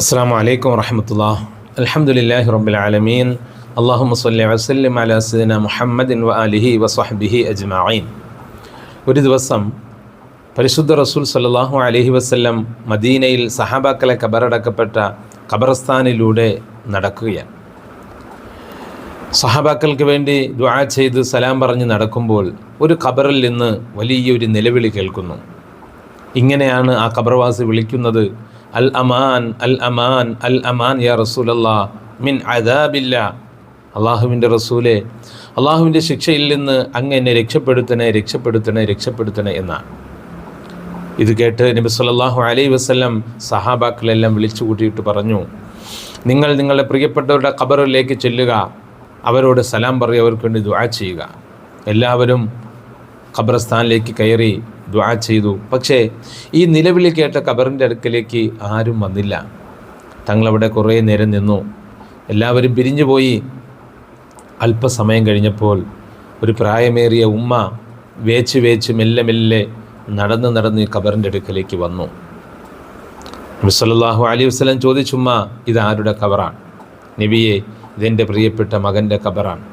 അസ്സാം വലൈക്കും വറഹമത്തുള്ള അലഹമുല്ലാഹി ആലമീൻ. അള്ളാഹു സല്ലി വസ്ലിം അല സീന മുഹമ്മദിൻ അലിഹി വസ്വഹബിഹി അജ്മഈൻ. ഒരു ദിവസം പരിശുദ്ധ റസൂൽ സല്ലാഹു അലഹി വസ്ല്ലം മദീനയിൽ സഹാബാക്കളെ കബറടക്കപ്പെട്ട ഖബറസ്ഥാനിലൂടെ നടക്കുകയാണ്. സഹാബാക്കൾക്ക് വേണ്ടി ദ്വാ ചെയ്ത് സലാം പറഞ്ഞ് നടക്കുമ്പോൾ ഒരു ഖബറിൽ നിന്ന് വലിയൊരു നിലവിളി കേൾക്കുന്നു. ഇങ്ങനെയാണ് ആ ഖബർവാസി വിളിക്കുന്നത്. അൽ അമാൻ അൽ അമാൻ അൽ അമാൻ യാ റസൂലല്ലാ മിൻ അദാബില്ല. അള്ളാഹുവിന്റെ റസൂലെ അള്ളാഹുവിന്റെ ശിക്ഷയിൽ നിന്ന് അങ്ങ് എന്നെ രക്ഷപ്പെടുത്തണേ രക്ഷപ്പെടുത്തണേ രക്ഷപ്പെടുത്തണേ എന്നാണ്. ഇത് കേട്ട് നബി സല്ലല്ലാഹു അലൈ വസ്ലം സഹാബാക്കളെല്ലാം വിളിച്ചു കൂട്ടിയിട്ട് പറഞ്ഞു നിങ്ങൾ നിങ്ങളുടെ പ്രിയപ്പെട്ടവരുടെ ഖബറിലേക്ക് ചെല്ലുക അവരോട് സലാം പറയുക അവർക്ക് വേണ്ടി ദുആ ചെയ്യുക. എല്ലാവരും ഖബർസ്ഥാനിലേക്ക് കയറി ദ്വാ ചെയ്തു. പക്ഷേ ഈ നിലവിളി കേട്ട കബറിന്റെ അടുക്കലേക്ക് ആരും വന്നില്ല. തങ്ങളവിടെ കുറേ നേരം നിന്നു. എല്ലാവരും പിരിഞ്ഞു പോയി. അല്പസമയം കഴിഞ്ഞപ്പോൾ ഒരു പ്രായമേറിയ ഉമ്മ വേച്ച് വേച്ച് മെല്ലെ മെല്ലെ നടന്ന് നടന്ന് ഈ ഖബറിന്റെ അടുക്കലേക്ക് വന്നു. നബിസല്ലാഹു അലി വസ്ലം ചോദിച്ചുമ്മ ഇത് ആരുടെ ഖബറാണ്? നബിയെ ഇതെന്റെ പ്രിയപ്പെട്ട മകന്റെ കബറാണ്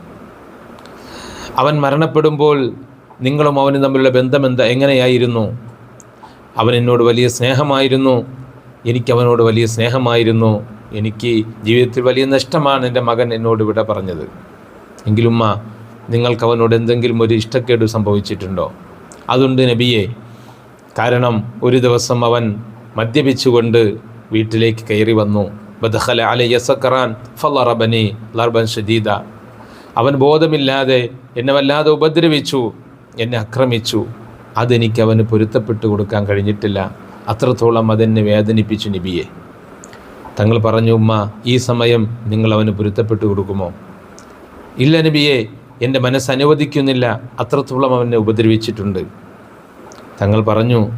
അവൻ മരണപ്പെടുമ്പോൾ നിങ്ങളും അവനും തമ്മിലുള്ള ബന്ധം എന്താ എങ്ങനെയായിരുന്നു? അവൻ എന്നോട് വലിയ സ്നേഹമായിരുന്നു. എനിക്ക് അവനോട് വലിയ സ്നേഹമായിരുന്നു. എനിക്ക് ജീവിതത്തിൽ വലിയ നഷ്ടമാണ് എന്റെ മകൻ എന്നോട് വിട പറഞ്ഞത്. എങ്കിലുമ്മ നിങ്ങൾക്ക് അവനോട് എന്തെങ്കിലും ഒരു ഇഷ്ടക്കേട് സംഭവിച്ചിട്ടുണ്ടോ? അതുണ്ട് നബിയെ. കാരണം ഒരു ദിവസം അവൻ മദ്യപിച്ചുകൊണ്ട് വീട്ടിലേക്ക് കയറി വന്നു. ബദഹല അല യസക്കറാൻ ഫലറബനി ലർബൻ ഷദീദ. അവൻ ബോധമില്ലാതെ എന്നെ വല്ലാതെ ഉപദ്രവിച്ചു. എന്നെ ആക്രമിച്ചു. അതെനിക്ക് അവന് പൊരുത്തപ്പെട്ടു കൊടുക്കാൻ കഴിഞ്ഞിട്ടില്ല. അത്രത്തോളം അതെന്നെ വേദനിപ്പിച്ചു നബിയെ. തങ്ങൾ പറഞ്ഞു ഉമ്മ ഈ സമയം നിങ്ങൾ അവന് പൊരുത്തപ്പെട്ടു കൊടുക്കുമോ? ഇല്ല നബിയെ എന്റെ മനസ്സ് അനുവദിക്കുന്നില്ല. അത്രത്തോളം അവനെ ഉപദ്രവിച്ചിട്ടുണ്ട്. തങ്ങൾ പറഞ്ഞു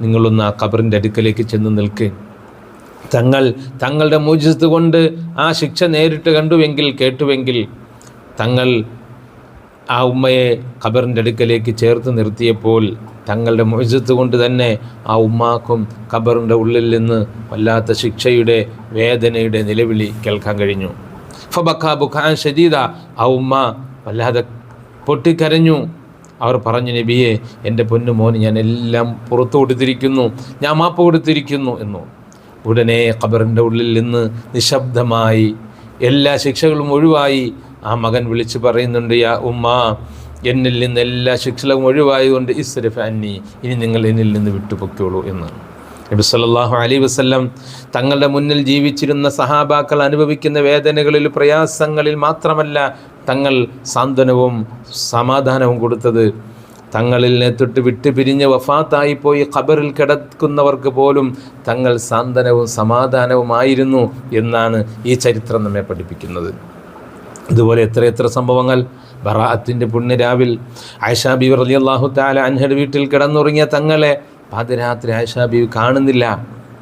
നിങ്ങളൊന്ന് ആ ഖബറിന്റെ അടുക്കലേക്ക് ചെന്ന് നിൽക്ക്. തങ്ങൾ തങ്ങളുടെ മൂജിത്ത് കൊണ്ട് ആ ശിക്ഷ നേരിട്ട് കണ്ടുവെങ്കിൽ കേട്ടുവെങ്കിൽ തങ്ങൾ ആ ഉമ്മയെ ഖബറിന്റെ അടുക്കലേക്ക് ചേർത്ത് നിർത്തിയപ്പോൾ തങ്ങളുടെ മൊഴിജത്ത് കൊണ്ട് തന്നെ ആ ഉമ്മാക്കും ഖബറിന്റെ ഉള്ളിൽ നിന്ന് വല്ലാത്ത ശിക്ഷയുടെ വേദനയുടെ നിലവിളി കേൾക്കാൻ കഴിഞ്ഞു. ഫബക്ക ബുഖാൻ ഷദീദ ആ ഉമ്മ വല്ലാതെ പൊട്ടിക്കരഞ്ഞു. അവർ പറഞ്ഞു നബിയെ എന്റെ പൊന്നു മോന് ഞാൻ എല്ലാം പുറത്തു കൊടുത്തിരിക്കുന്നു ഞാൻ മാപ്പ് കൊടുത്തിരിക്കുന്നു എന്നു. ഉടനെ ഖബറിന്റെ ഉള്ളിൽ നിന്ന് നിശബ്ദമായി എല്ലാ ശിക്ഷകളും ഒഴിവായി. ആ മകൻ വിളിച്ച് പറയുന്നുണ്ട് യാ ഉമ്മ എന്നിൽ നിന്ന് എല്ലാ ശിക്ഷകളും ഒഴിവായതുകൊണ്ട് ഇസ്രഫ് അന്നി ഇനി നിങ്ങൾ എന്നിൽ നിന്ന് വിട്ടുപൊക്കോളൂ എന്ന്. നബി സല്ലല്ലാഹു അലൈഹി വസല്ലം തങ്ങളുടെ മുന്നിൽ ജീവിച്ചിരുന്ന സഹാബാക്കൾ അനുഭവിക്കുന്ന വേദനകളിൽ പ്രയാസങ്ങളിൽ മാത്രമല്ല തങ്ങൾ സാന്ത്വനവും സമാധാനവും കൊടുത്തത്. തങ്ങളിൽ തൊട്ട് വിട്ടു പിരിഞ്ഞ് വഫാത്തായിപ്പോയി ഖബറിൽ കിടക്കുന്നവർക്ക് പോലും തങ്ങൾ സാന്ത്വനവും സമാധാനവുമായിരുന്നു എന്നാണ് ഈ ചരിത്രം നമ്മെ പഠിപ്പിക്കുന്നത്. ഇതുപോലെ എത്രയെത്ര സംഭവങ്ങൾ. ബറാഅത്തിന്റെ പുണ്യരാവിൽ ആയിഷാ ബീവി അള്ളാഹു താല അൻഹയുടെ വീട്ടിൽ കിടന്നുറങ്ങിയ തങ്ങളെ പാതിരാത്രി ആയിഷാ ബീവി കാണുന്നില്ല.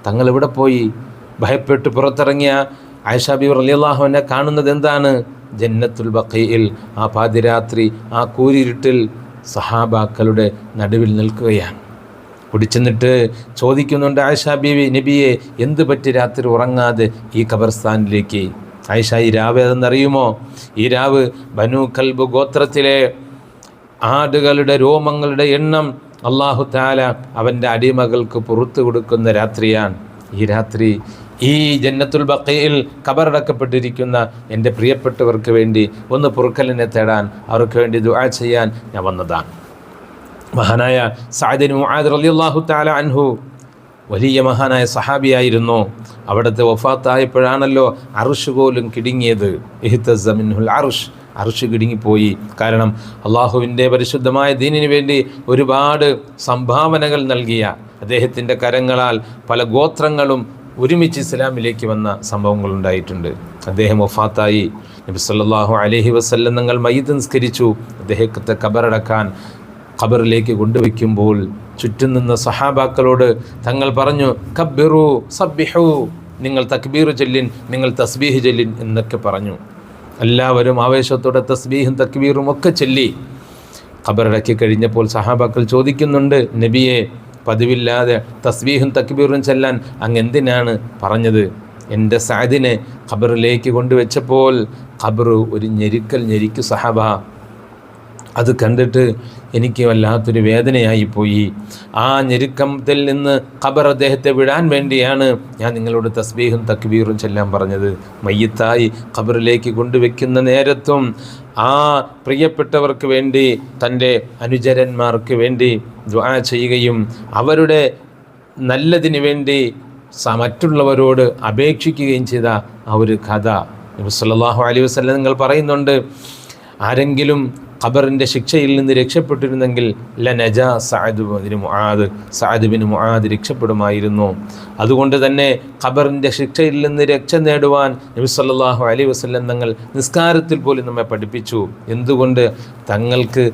തങ്ങൾ എവിടെ പോയി? ഭയപ്പെട്ട് പുറത്തിറങ്ങിയ ആയിഷാ ബീവി അള്ളാഹുവിനെ കാണുന്നത് എന്താണ്? ജന്നത്തുൽ ബക്കയിൽ ആ പാതിരാത്രി ആ കൂരിരുട്ടിൽ സഹാബാക്കളുടെ നടുവിൽ നിൽക്കുകയാണ്. കുടിച്ചെന്നിട്ട് ചോദിക്കുന്നുണ്ട് ആയിഷാ ബീവി നബിയെ എന്ത് പറ്റി? രാത്രി ഉറങ്ങാതെ ഈ ഖബർസ്ഥാനിലേക്ക് ആയിഷ ഈ രാവ് ഏതെന്നറിയുമോ? ഈ രാവ് ബനു കൽബ് ഗോത്രത്തിലെ ആടുകളുടെ രോമങ്ങളുടെ എണ്ണം അള്ളാഹു താല അവന്റെ അടിമകൾക്ക് പുറത്തു കൊടുക്കുന്ന രാത്രിയാണ്. ഈ രാത്രി ഈ ജന്നത്തുൽ ബക്കയിൽ കബറടക്കപ്പെട്ടിരിക്കുന്ന എന്റെ പ്രിയപ്പെട്ടവർക്ക് വേണ്ടി ഒന്ന് പൊറുക്കലിനെ തേടാൻ അവർക്ക് വേണ്ടി ദുആ ചെയ്യാൻ ഞാൻ വന്നതാണ്. മഹാനായ സാദിൻ മുആദ് റളിയല്ലാഹു തആല അൻഹു വലിയ മഹാനായ സഹാബിയായിരുന്നു. അവിടുത്തെ വഫാത്തായപ്പോഴാണല്ലോ അറുഷ് പോലും കിടുങ്ങിയത്. ഇഹിത്തമിൻഹുൽ അറുഷ് അറുഷ് കിടുങ്ങിപ്പോയി. കാരണം അള്ളാഹുവിന്റെ പരിശുദ്ധമായ ദീനിന് വേണ്ടി ഒരുപാട് സംഭാവനകൾ നൽകിയ അദ്ദേഹത്തിന്റെ കരങ്ങളാൽ പല ഗോത്രങ്ങളും ഒരുമിച്ച് ഇസ്ലാമിലേക്ക് വന്ന സംഭവങ്ങൾ ഉണ്ടായിട്ടുണ്ട് അദ്ദേഹം വഫാത്തായി. നബി സല്ലല്ലാഹു അലൈഹി വസല്ലം തങ്ങൾ മയ്യത്ത് നിസ്കരിച്ചു. അദ്ദേഹത്തെ കബറടക്കാൻ ഖബറിലേക്ക് കൊണ്ടുവയ്ക്കുമ്പോൾ ചുറ്റും നിന്ന സഹാബാക്കളോട് തങ്ങൾ പറഞ്ഞു കബ്ബിറു സബ്ബിഹു നിങ്ങൾ തക്ബീർ ചൊല്ലിൻ നിങ്ങൾ തസ്ബീഹ് ചൊല്ലിൻ എന്നൊക്കെ പറഞ്ഞു. എല്ലാവരും ആവേശത്തോടെ തസ്ബീഹും തക്ബീറും ഒക്കെ ചൊല്ലി. ഖബറടക്കി കഴിഞ്ഞപ്പോൾ സഹാബാക്കൾ ചോദിക്കുന്നുണ്ട് നബിയെ പതിവില്ലാതെ തസ്ബീഹും തക്ബീറും ചെല്ലാൻ അങ്ങ് എന്തിനാണ് പറഞ്ഞത്? എന്റെ സാദിനെ ഖബറിലേക്ക് കൊണ്ടുവച്ചപ്പോൾ ഖബറു ഒരു ഞെരുക്കൽ ഞെരിക്കു സഹബ അത് കണ്ടിട്ട് എനിക്ക് വല്ലാത്തൊരു വേദനയായിപ്പോയി. ആ ഞെരുക്കത്തിൽ നിന്ന് ഖബർ അദ്ദേഹത്തെ വിടാൻ വേണ്ടിയാണ് ഞാൻ നിങ്ങളോട് തസ്ബീഹും തക്ബീറും ചെല്ലാൻ പറഞ്ഞത്. മയ്യത്തായി ഖബറിലേക്ക് കൊണ്ടുവെക്കുന്ന നേരത്തും ആ പ്രിയപ്പെട്ടവർക്ക് വേണ്ടി തന്റെ അനുചരന്മാർക്ക് വേണ്ടി ദ്വാ ചെയ്യുകയും അവരുടെ നല്ലതിനു വേണ്ടി മറ്റുള്ളവരോട് അപേക്ഷിക്കുകയും ചെയ്ത ആ ഒരു കഥ. നബി സല്ലല്ലാഹു അലൈഹി വസല്ലം നിങ്ങൾ പറയുന്നുണ്ട് ആരെങ്കിലും ഖബറിന്റെ ശിക്ഷയിൽ നിന്ന് രക്ഷപ്പെട്ടിരുന്നെങ്കിൽ ലനജ Saad bin Muadh Saad bin Muadh രക്ഷപ്പെടുമായിരുന്നു. അതുകൊണ്ട് തന്നെ ഖബറിന്റെ ശിക്ഷയിൽ നിന്ന് രക്ഷ നേടുവാൻ നബി സല്ലല്ലാഹു അലൈഹി വസല്ലം തങ്ങൾ നിസ്കാരത്തിൽ പോലും നമ്മെ പഠിപ്പിച്ചു. എന്തുകൊണ്ട്? തങ്ങൾക്ക്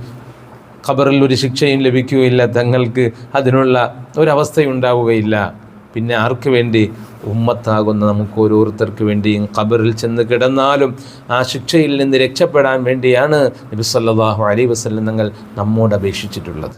ഖബറിൽ ഒരു ശിക്ഷയും ലഭിക്കുകയില്ല. തങ്ങൾക്ക് അതിനുള്ള ഒരവസ്ഥയുണ്ടാവുകയില്ല പിന്നെ ആർക്ക് വേണ്ടി? ഉമ്മത്താകുന്ന നമുക്ക് ഓരോരുത്തർക്ക് വേണ്ടിയും ഖബറിൽ ചെന്ന് കിടന്നാലും ആ ശിക്ഷയിൽ നിന്ന് രക്ഷപ്പെടാൻ വേണ്ടിയാണ് നബി സല്ലല്ലാഹു അലൈഹി വസല്ലം തങ്ങൾ നമ്മോട് അപേക്ഷിച്ചിട്ടുള്ളത്.